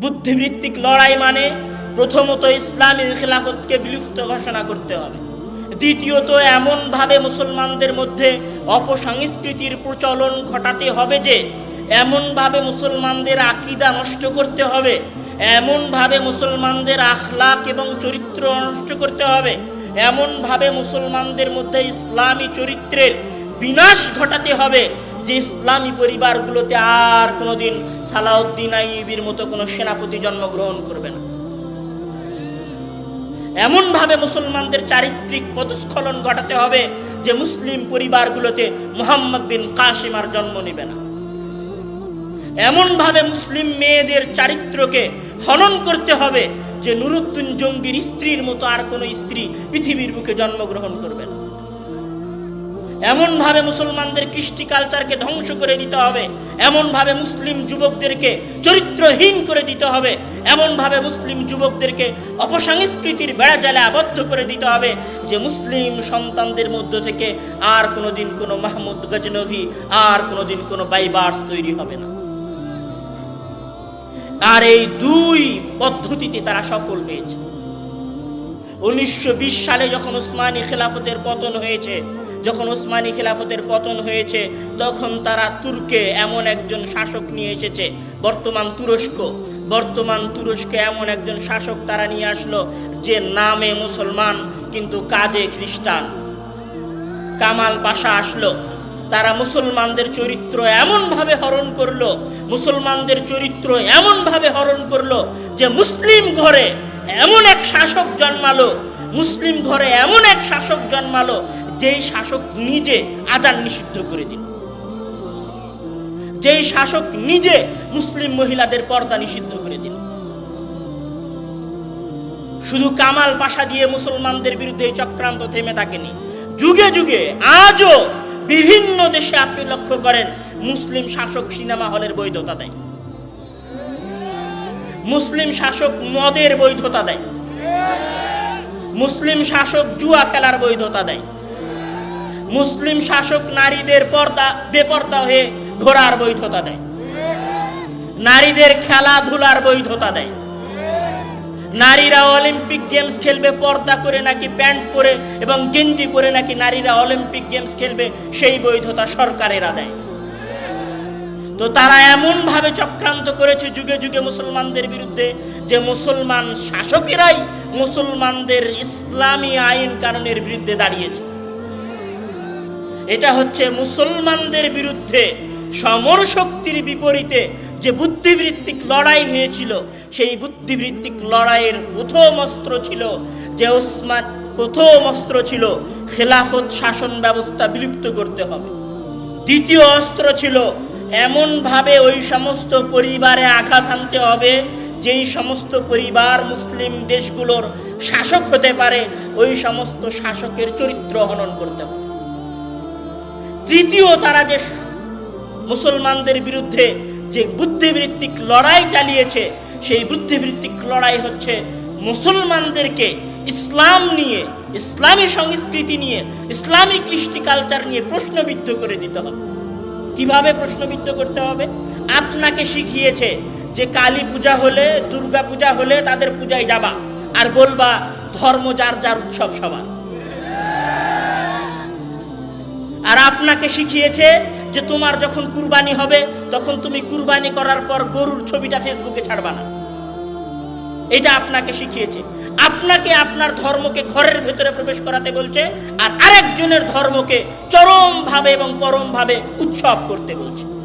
বুদ্ধিবৃত্তিক লড়াই মানে প্রথমত ইসলামী খেলাফতকে বিলুপ্ত ঘোষণা করতে হবে। দ্বিতীয়ত, এমনভাবে মুসলমানদের মধ্যে অপসংস্কৃতির প্রচলন ঘটাতে হবে যে, এমনভাবে মুসলমানদের আকিদা নষ্ট করতে হবে, এমনভাবে মুসলমানদের আখলাক এবং চরিত্র নষ্ট করতে হবে, এমনভাবে মুসলমানদের মধ্যে ইসলামী চরিত্রের বিনাশ ঘটাতে হবে যে ইসলামী পরিবারগুলোতে আর কোনোদিন সালাউদ্দিন আইবির মতো কোনো সেনাপতি জন্মগ্রহণ করবে না। এমনভাবে মুসলমানদের চারিত্রিক পদস্খলন ঘটাতে হবে যে মুসলিম পরিবারগুলোতে মোহাম্মদ বিন কাসিম আর জন্ম নেবে না। এমনভাবে মুসলিম মেয়েদের চারিত্রকে হনন করতে হবে যে নুরুদ্দিন জঙ্গির স্ত্রীর মতো আর কোনো স্ত্রী পৃথিবীর বুকে জন্মগ্রহণ করবে না। এমনভাবে মুসলমানদের কৃষ্টি কালচারকে ধ্বংস করে দিতে হবে। এমনভাবে মুসলিম যুবকদেরকে চরিত্রহীন করে দিতে হবে। এমনভাবে মুসলিম যুবকদেরকে অপসংস্কৃতির বেড়াজালে আবদ্ধ করে দিতে হবে যে মুসলিম সন্তানদের মধ্য থেকে আর কোনোদিন কোনো মাহমুদ গজনভি আর কোনোদিন কোনো বাইবার্স তৈরি হবে না। আর এই দুই পদ্ধতিতে তারা সফল হয়েছে। উনিশশো বিশ সালে যখন ওসমানী খেলাফতের পতন হয়েছে যখন ওসমানী খেলাফতের পতন হয়েছে, তখন তারা তুর্কে এমন একজন শাসক নিয়ে এসেছে, বর্তমান তুরস্ক। বর্তমান তুরস্কে এমন একজন শাসক তারা নিয়ে আসলো, যে নামে মুসলমান, কিন্তু কাজে খ্রিস্টান। কামাল পাশা আসলো, তারা মুসলমানদের চরিত্র এমনভাবে হরণ করল, মুসলমানদের চরিত্র এমনভাবে হরণ করল, যে মুসলিম ঘরে এমন এক শাসক জন্মালো, মুসলিম ঘরে এমন এক শাসক জন্মালো যেই শাসক নিজে আজান নিষিদ্ধ করে দিল। যেই শাসক নিজে মুসলিম মহিলাদের পর্দা নিষিদ্ধ করে দিল। শুধু কামাল পাশা দিয়ে মুসলমানদের বিরুদ্ধে এই চক্রান্ত থেমে থাকেনি। যুগে যুগে আজও বিভিন্ন দেশে আপনি লক্ষ্য করেন, মুসলিম শাসক সিনেমা হলের বৈধতা দেয়। মুসলিম শাসক মদের বৈধতা দেয়। মুসলিম শাসক জুয়া খেলার বৈধতা দেয়। মুসলিম শাসক নারীদের পর্দা, বেপর্দা হয়ে ঘোরার বৈধতা দেয়। নারীদের খেলাধুলার বৈধতা দেয়। নারীরা অলিম্পিক গেমস খেলবে, পর্দা করে নাকি প্যান্ট পরে এবং গেঞ্জি পরে নাকি নারীরা অলিম্পিক গেমস খেলবে, সেই বৈধতা সরকারেরা দেয়। তো তারা এমন ভাবে চক্রান্ত করেছে যুগে যুগে মুসলমানদের বিরুদ্ধে যে মুসলমান শাসকেরাই মুসলমানদের ইসলামী আইন কানুনের বিরুদ্ধে দাঁড়িয়েছে। এটা হচ্ছে মুসলমানদের বিরুদ্ধে সমর শক্তির বিপরীতে যে বুদ্ধিবৃত্তিক লড়াই হয়েছিল, সেই বুদ্ধিবৃত্তিক লড়াইয়ের প্রথম অস্ত্র ছিল যে ওসমান, প্রথম অস্ত্র ছিল খেলাফত শাসন ব্যবস্থা বিলুপ্ত করতে হবে। দ্বিতীয় অস্ত্র ছিল এমনভাবে ওই সমস্ত পরিবারে আঘাত আনতে হবে যেই সমস্ত পরিবার মুসলিম দেশগুলোর শাসক হতে পারে, ওই সমস্ত শাসকের চরিত্র হনন করতে হবে। তৃতীয় তারা যে মুসলমানদের বিরুদ্ধে যে বুদ্ধিবৃত্তিক লড়াই চালিয়েছে, সেই বুদ্ধিবৃত্তিক লড়াই হচ্ছে মুসলমানদেরকে ইসলাম নিয়ে, ইসলামী সংস্কৃতি নিয়ে, ইসলামী কৃষ্টি কালচার নিয়ে প্রশ্নবিদ্ধ করে দিতে হবে। কীভাবে প্রশ্নবিদ্ধ করতে হবে? আপনাকে শিখিয়েছে যে কালী পূজা হলে, দুর্গা পূজা হলে তাদের পূজায় যাবা, আর বলবা ধর্ম যার যার উৎসব সবার। আর আপনাকে শিখিয়েছে যে তোমার যখন কুরবানি হবে, তখন তুমি কুরবানি করার পর গরুর ছবিটা ফেসবুকে ছাড়বা না। এটা আপনাকে শিখিয়েছে। আপনাকে আপনার ধর্মকে ঘরের ভেতরে প্রবেশ করাতে বলছে আর আরেকজনের ধর্মকে চরমভাবে এবং পরমভাবে উৎসব করতে বলছে।